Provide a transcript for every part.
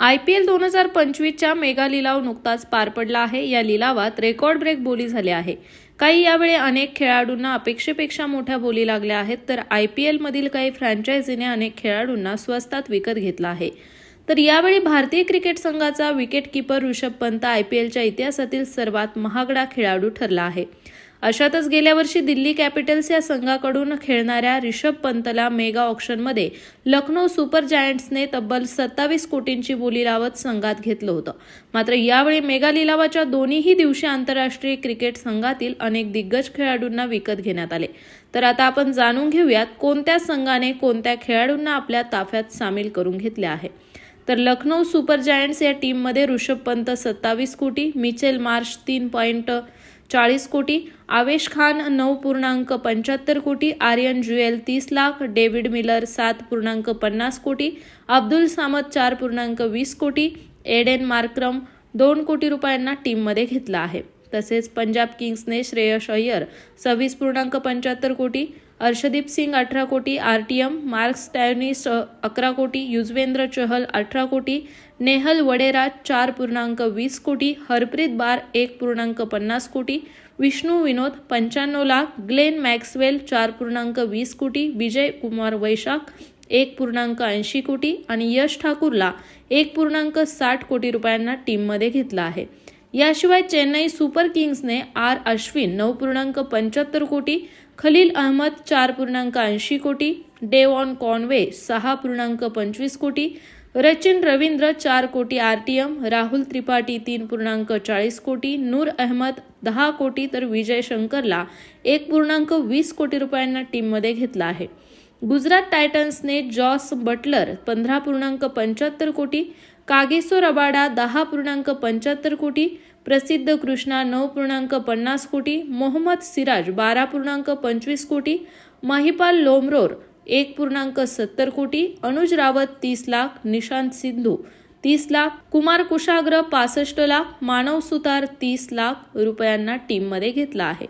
I P L दोन हजार पंचवीसच्या mega लिलाव नुकताच पार पडला आहे. या लिलावात रेकॉर्ड ब्रेक बोली झाली आहे. काही यावेळी अनेक खेळाडूंना अपेक्षेपेक्षा मोठ्या बोली लागल्या आहेत तर आय पी एलमधील काही फ्रँचायझीने अनेक खेळाडूंना स्वस्तात विकत घेतला आहे. तर यावेळी भारतीय क्रिकेट संघाचा wicketkeeper Rishabh Pant I P एलच्या इतिहासातील सर्वात महागडा खेळाडू ठरला आहे. अशातच गेल्या वर्षी दिल्ली कॅपिटल्स या संघाकडून खेळणाऱ्या रिषभ पंतला मेगा ऑक्शनमध्ये लखनौ सुपर जायंट्सने तब्बल सत्तावीस कोटींची बोली लावत संघात घेतलं होतं. मात्र यावेळी मेगा लिलावाच्या दोन्हीही दिवशी आंतरराष्ट्रीय क्रिकेट संघातील अनेक दिग्गज खेळाडूंना विकत घेण्यात आले. तर आता आपण जाणून घेऊयात कोणत्या संघाने कोणत्या खेळाडूंना आपल्या ताफ्यात सामील करून घेतले आहे. तर लखनौ सुपर जायंट्स या टीममध्ये ऋषभ पंत सत्तावीस कोटी मिचेल मार्श तीन पॉईंट चाळीस कोटी आवेश खान नऊ पूर्णांक पंच्याहत्तर कोटी आर्यन ज्युएल तीस लाख डेव्हिड मिलर सात पूर्णांक पन्नास कोटी अब्दुल सामद चार पूर्णांक वीस कोटी एडेन मार्क्रम दोन कोटी रुपयांना टीममध्ये घेतला आहे. तसेच पंजाब किंग्सने श्रेयस अय्यर सव्वीस पूर्णांक पंच्याहत्तर कोटी अर्षदीप सिंग अठरा कोटी R T M Mark Stoinis अकरा कोटी युजवेंद्र चहल अठरा कोटी नेहल वडेरा चार पूर्णांक वीस कोटी हरप्रीत बार एक पूर्णांक पन्नास कोटी विष्णू विनोद पंच्याण्णव लाख ग्लेन मॅक्सवेल चार पूर्णांक वीस कोटी विजय कुमार वैशाख एक पूर्णांक ऐंशी कोटी आणि यश ठाकूरला एक पूर्णांक साठ कोटी रुपयांना टीममध्ये घेतला आहे. याशिवाय चेन्नई सुपर किंग्सने आर अश्विन नऊ पूर्णांक पंच्याहत्तर कोटी खलील अहमद चार पूर्णांक ऐंशी कोटी डेवॉन कॉनवे सहा पूर्णांक पंचवीस कोटी रचिन रवींद्र चार कोटी R T M Rahul Tripathi तीन पूर्णांक चाळीस कोटी नूर अहमद दहा कोटी तर विजय शंकरला एक पूर्णांक वीस कोटी रुपयांना टीममध्ये घेतला आहे. गुजरात टायटन्सने जॉस बटलर पंधरा पूर्णांक पंच्याहत्तर कोटी कागेसो रबाडा दहा पूर्णांक पंच्याहत्तर कोटी प्रसिद्ध कृष्णा नऊ पूर्णांक पन्नास कोटी मोहम्मद सिराज बारा पूर्णांक पंचवीस कोटी महिपाल लोमरोर एक पूर्णांक सत्तर कोटी अनुज रावत तीस लाख निशांत सिंधू तीस लाख कुमार कुशाग्र पासष्ट लाख मानव सुतार तीस लाख रुपयांना टीममध्ये घेतला आहे.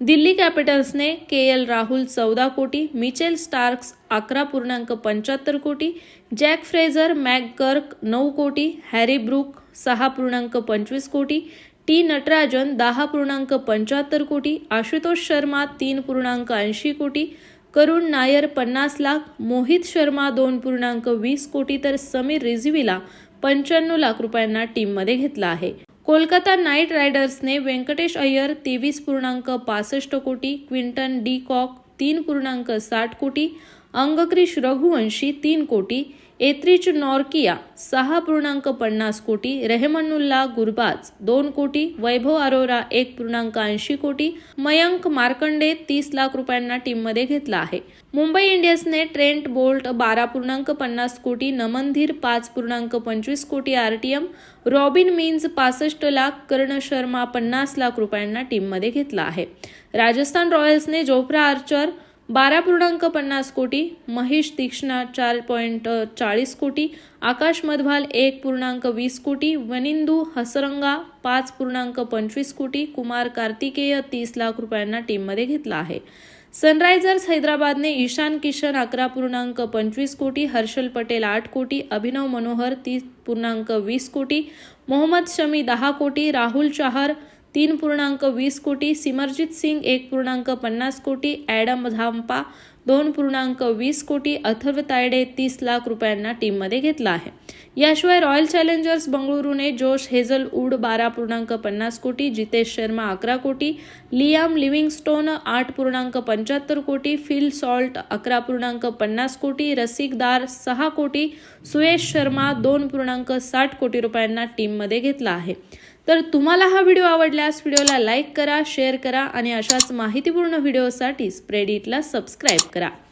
दिल्ली कॅपिटल्सने के एल राहुल चौदा कोटी मिचेल स्टार्क्स अकरा पूर्णांक पंच्याहत्तर कोटी जॅक फ्रेझर मॅकगर्क नऊ कोटी हॅरी ब्रूक सहा पूर्णांक पंचवीस कोटी टी नटराजन दहा पूर्णांक पंच्याहत्तर कोटी आशुतोष शर्मा तीन पूर्णांक ऐंशी कोटी करुण नायर पन्नास लाख मोहित शर्मा दोन पूर्णांक वीस कोटी तर समीर रिझवीला पंच्याण्णव लाख रुपयांना टीममध्ये घेतला आहे. कोलकाता नाईट रायडर्सने व्यंकटेश अय्यर तेवीस पूर्णांक पासष्ट कोटी क्विंटन डी कॉक तीन पूर्णांक साठ कोटी अंगक्रिश रघुवंशी तीन कोटी एत्रिच नॉर्किया सहा पूर्णांक पन्नास कोटी रेहमनुल्ला गुरबाज दोन कोटी वैभव अरोरा एक पूर्णांक ऐंशी कोटी मयंक मार्कंडे तीस लाख रुपयांना टीममध्ये घेतला आहे. मुंबई इंडियन्सने ट्रेंट बोल्ट बारा पूर्णांक पन्नास कोटी नमनधीर पाच पूर्णांक पंचवीस कोटी R T M Robin Minz पासष्ट लाख कर्ण शर्मा पन्नास लाख रुपयांना टीममध्ये घेतला आहे. राजस्थान रॉयल्सने जोफ्रा आर्चर बारा पूर्णांक पन्नास कोटी महेश तीक्ष्णा चार पॉईंट चाळीस कोटी आकाश मधवाल एक पूर्णांक वीस कोटी वनिंदू हसरंगा पाच पूर्णांक पंचवीस कोटी कुमार कार्तिकेय तीस लाख रुपयांना टीममध्ये घेतला आहे. सनरायझर्स हैदराबादने ईशान किशन अकरा पूर्णांक पंचवीस कोटी हर्षल पटेल आठ कोटी अभिनव मनोहर तीस पूर्णांक वीस कोटी मोहम्मद शमी दहा कोटी राहुल चहार तीन पूर्णांक वीस कोटी सिमरजित सिंग एक पूर्णांक पन्नास कोटी ॲडम झांपा दोन पूर्णांक वीस कोटी अथर्व तायडे तीस लाख रुपयांना टीममध्ये घेतला आहे. याशिवाय रॉयल चॅलेंजर्स बंगळुरूने जोश हेझल उड बारा पूर्णांक पन्नास कोटी जितेश शर्मा अकरा कोटी लियाम लिव्हिंगस्टोन आठ पूर्णांक पंच्याहत्तर कोटी फिल सॉल्ट अकरा पूर्णांक पन्नास कोटी रसिकदार सहा कोटी सुयेश शर्मा दोन पूर्णांक साठ कोटी रुपयांना टीममध्ये घेतला आहे. तर तुम्हाला हा व्हिडिओ आवडल्यास व्हिडिओला लाईक करा शेअर करा आणि अशाच माहितीपूर्ण व्हिडिओसाठी स्प्रेडिटला सबस्क्राईब करा